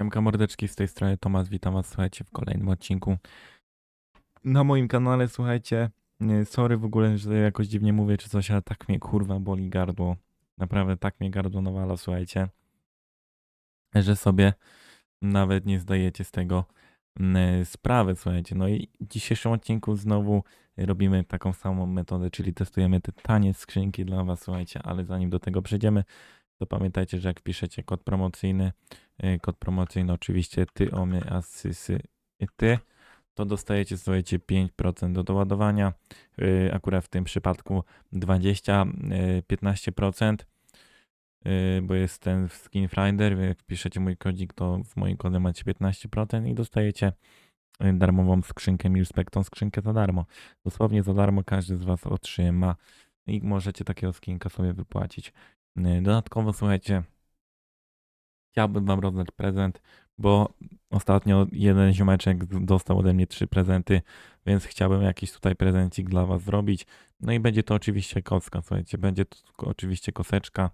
Siemka mordeczki, z tej strony Tomasz, witam was, słuchajcie, w kolejnym odcinku. Na moim kanale, słuchajcie, nie, sorry w ogóle, że jakoś dziwnie mówię czy coś, ale tak mnie kurwa boli gardło, naprawdę tak mnie gardło nawala, słuchajcie, że sobie nawet nie zdajecie z tego mm, sprawy, słuchajcie, no i w dzisiejszym odcinku znowu robimy taką samą metodę, czyli testujemy te tanie skrzynki dla was, słuchajcie, ale zanim do tego przejdziemy, to pamiętajcie, że jak wpiszecie kod promocyjny, kod promocyjny oczywiście ty, omy, asysy, ty, to dostajecie, słuchajcie, 5% do doładowania, y, akurat w tym przypadku 20, y, 15%, y, bo jest ten skin Friday, jak wpiszecie mój kodzik, to z moim kodem macie 15% i dostajecie darmową skrzynkę Milspec, tą skrzynkę za darmo. Dosłownie za darmo każdy z was otrzyma i możecie takiego skinka sobie wypłacić. Dodatkowo, słuchajcie, chciałbym wam rozdać prezent, bo ostatnio jeden ziomeczek dostał ode mnie trzy prezenty, więc chciałbym jakiś tutaj prezencik dla was zrobić. No i będzie to oczywiście kostka, słuchajcie, będzie to oczywiście koseczka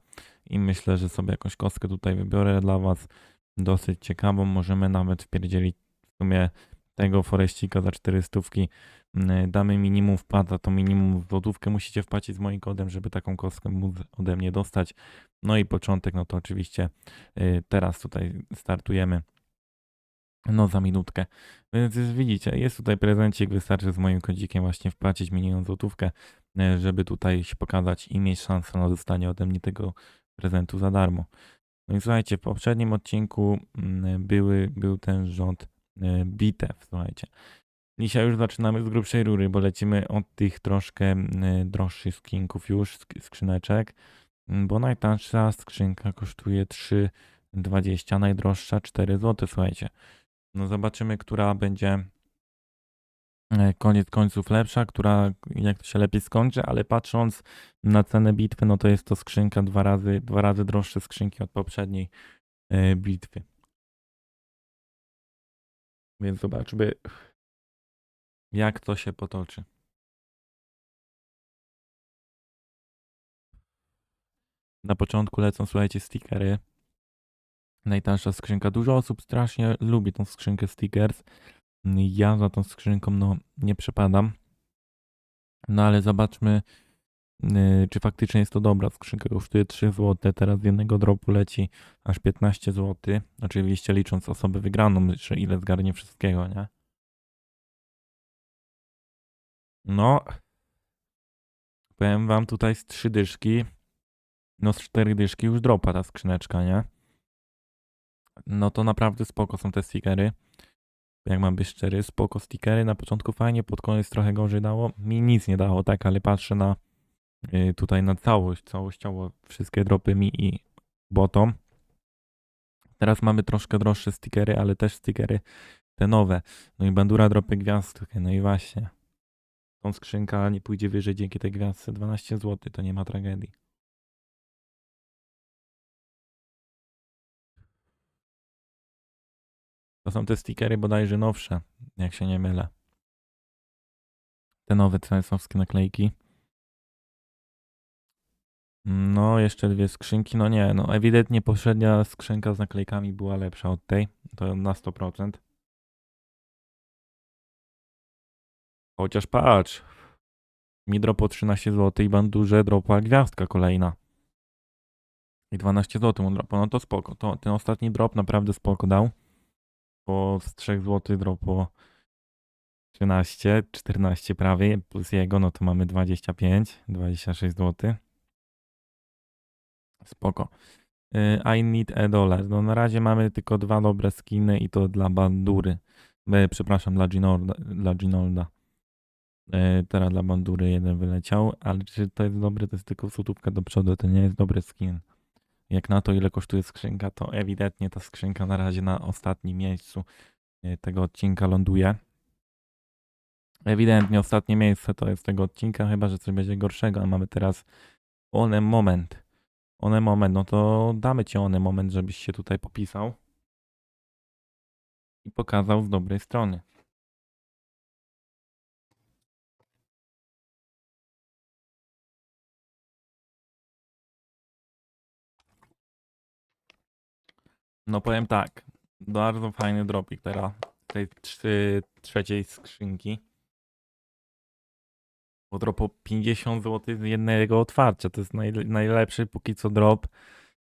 i myślę, że sobie jakąś kostkę tutaj wybiorę dla was, dosyć ciekawą, możemy nawet wpierdzielić w sumie tego foreścika za 400 Mm, damy minimum wpłata, to minimum złotówkę musicie wpłacić z moim kodem, żeby taką kostkę móc ode mnie dostać. No i początek, no to oczywiście y, teraz tutaj startujemy. No za minutkę. Więc widzicie, jest tutaj prezencik, wystarczy z moim kodzikiem właśnie wpłacić minimum złotówkę, y, żeby tutaj się pokazać i mieć szansę na dostanie ode mnie tego prezentu za darmo. No i słuchajcie, w poprzednim odcinku mm, były, był ten rząd bitew, słuchajcie. Dzisiaj już zaczynamy z grubszej rury, bo lecimy od tych troszkę y, droższych skinków już, sk- skrzyneczek, Mm, bo najtańsza skrzynka kosztuje 3,20, najdroższa 4 zł, słuchajcie. No zobaczymy, która będzie e, koniec końców lepsza, która jak to się lepiej skończy, ale patrząc na cenę bitwy, no to jest to skrzynka dwa razy, dwa razy droższe skrzynki od poprzedniej bitwy. Więc zobaczmy, jak to się potoczy. Na początku lecą, słuchajcie, stickery. Najtańsza skrzynka. Dużo osób strasznie lubi tą skrzynkę stickers. Ja za tą skrzynką, no, nie przepadam. No ale zobaczmy, czy faktycznie jest to dobra skrzynka. Kosztuje 3 zł. Teraz z jednego dropu leci aż 15 zł. Oczywiście licząc osobę wygraną, że ile zgarnie wszystkiego, nie? No, powiem wam tutaj z trzy dyszki, no z cztery dyszki już dropa ta skrzyneczka, nie? No to naprawdę spoko są te stickery. Jak mam być szczery, spoko stickery. Na początku fajnie, pod koniec trochę gorzej dało. Mi nic nie dało, tak, ale patrzę na y, tutaj na całość, całościowo wszystkie dropy mi i bottom. Teraz mamy troszkę droższe stickery, ale też stickery te nowe. No i bandura dropy gwiazdkę, no i właśnie. Tą skrzynka nie pójdzie wyżej dzięki tej gwiazdce 12 zł, to nie ma tragedii. To są te stickery bodajże nowsze, jak się nie mylę. Te nowe cesowskie naklejki. No, jeszcze dwie skrzynki. No nie, no ewidentnie poprzednia skrzynka z naklejkami była lepsza od tej. To na 100%. Chociaż patrz. Mi dropo 13 zł i bandurze dropa gwiazdka kolejna. I 12 zł dropo. No to spoko. To, ten ostatni drop naprawdę spoko dał. Bo z 3 zł dropo 13, 14 prawie, plus jego, no to mamy 25, 26 zł. Spoko. Y, I need a dollar. No na razie mamy tylko dwa dobre skiny i to dla bandury. Przepraszam, dla Ginolda. Dla Ginolda. E, teraz dla bandury jeden wyleciał, ale czy to jest dobry, to jest tylko złotówka do przodu, to nie jest dobry skin. Jak na to, ile kosztuje skrzynka, to ewidentnie ta skrzynka na razie na ostatnim miejscu e, tego odcinka ląduje. Ewidentnie ostatnie miejsce to jest tego odcinka, chyba że coś będzie gorszego, a mamy teraz one moment. One moment, no to damy ci one moment, żebyś się tutaj popisał i pokazał z dobrej strony. No powiem tak. Bardzo fajny dropik teraz. tej trzeciej skrzynki. Bo drop po 50 zł z jednego otwarcia. To jest naj, najlepszy póki co drop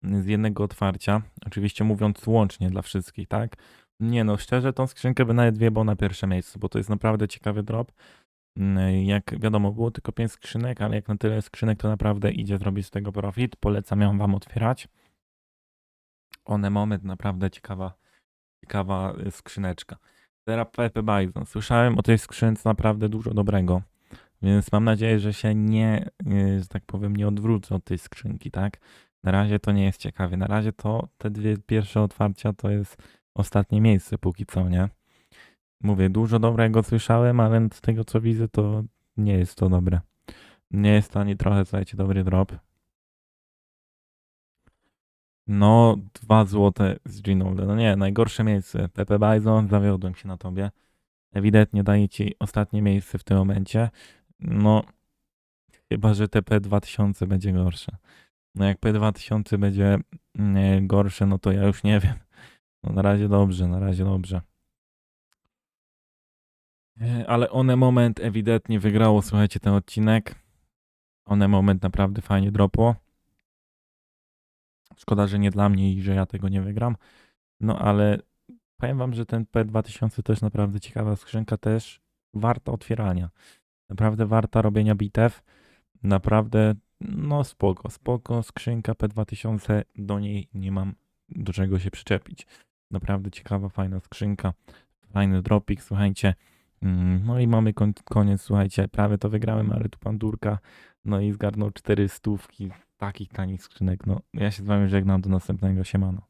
z jednego otwarcia. Oczywiście mówiąc łącznie dla wszystkich, tak? Nie no, szczerze tą skrzynkę by nawet wjebał na pierwsze miejsce, bo to jest naprawdę ciekawy drop. Mm, Jak wiadomo, było tylko 5 skrzynek, ale jak na tyle skrzynek, to naprawdę idzie zrobić z tego profit. Polecam ją wam otwierać. One moment, naprawdę ciekawa, ciekawa y, skrzyneczka. Teraz Pepe Bison. Słyszałem o tej skrzynce naprawdę dużo dobrego, więc mam nadzieję, że się nie, y, że tak powiem, nie odwrócę od tej skrzynki, tak? Na razie to nie jest ciekawe. Na razie to te dwie pierwsze otwarcia to jest ostatnie miejsce póki co, nie? Mówię, dużo dobrego słyszałem, ale z tego co widzę, to nie jest to dobre. Nie jest to ani trochę, słuchajcie, dobry drop. No, dwa złote z Ginolda. No nie, najgorsze miejsce. Pepe Bison, zawiodłem się na tobie. Ewidentnie daje ci ostatnie miejsce w tym momencie. No, chyba, że te P2000 będzie gorsze. No jak P2000 będzie mm, gorsze, no to ja już nie wiem. No na razie dobrze, na razie dobrze. E, Ale one moment ewidentnie wygrało, słuchajcie, ten odcinek. One moment naprawdę fajnie dropło. Szkoda, że nie dla mnie i że ja tego nie wygram. No ale powiem wam, że ten P2000 to jest naprawdę ciekawa skrzynka, też warta otwierania. Naprawdę warta robienia bitew. Naprawdę, no spoko, spoko. Skrzynka P2000, do niej nie mam do czego się przyczepić. Naprawdę ciekawa, fajna skrzynka. Fajny dropik, słuchajcie. Mm, No i mamy kon- koniec, słuchajcie, prawie to wygrałem, ale tu pan Durka, no i zgarnął cztery stówki takich tanich skrzynek. No, ja się z wami żegnam, do następnego, siemano.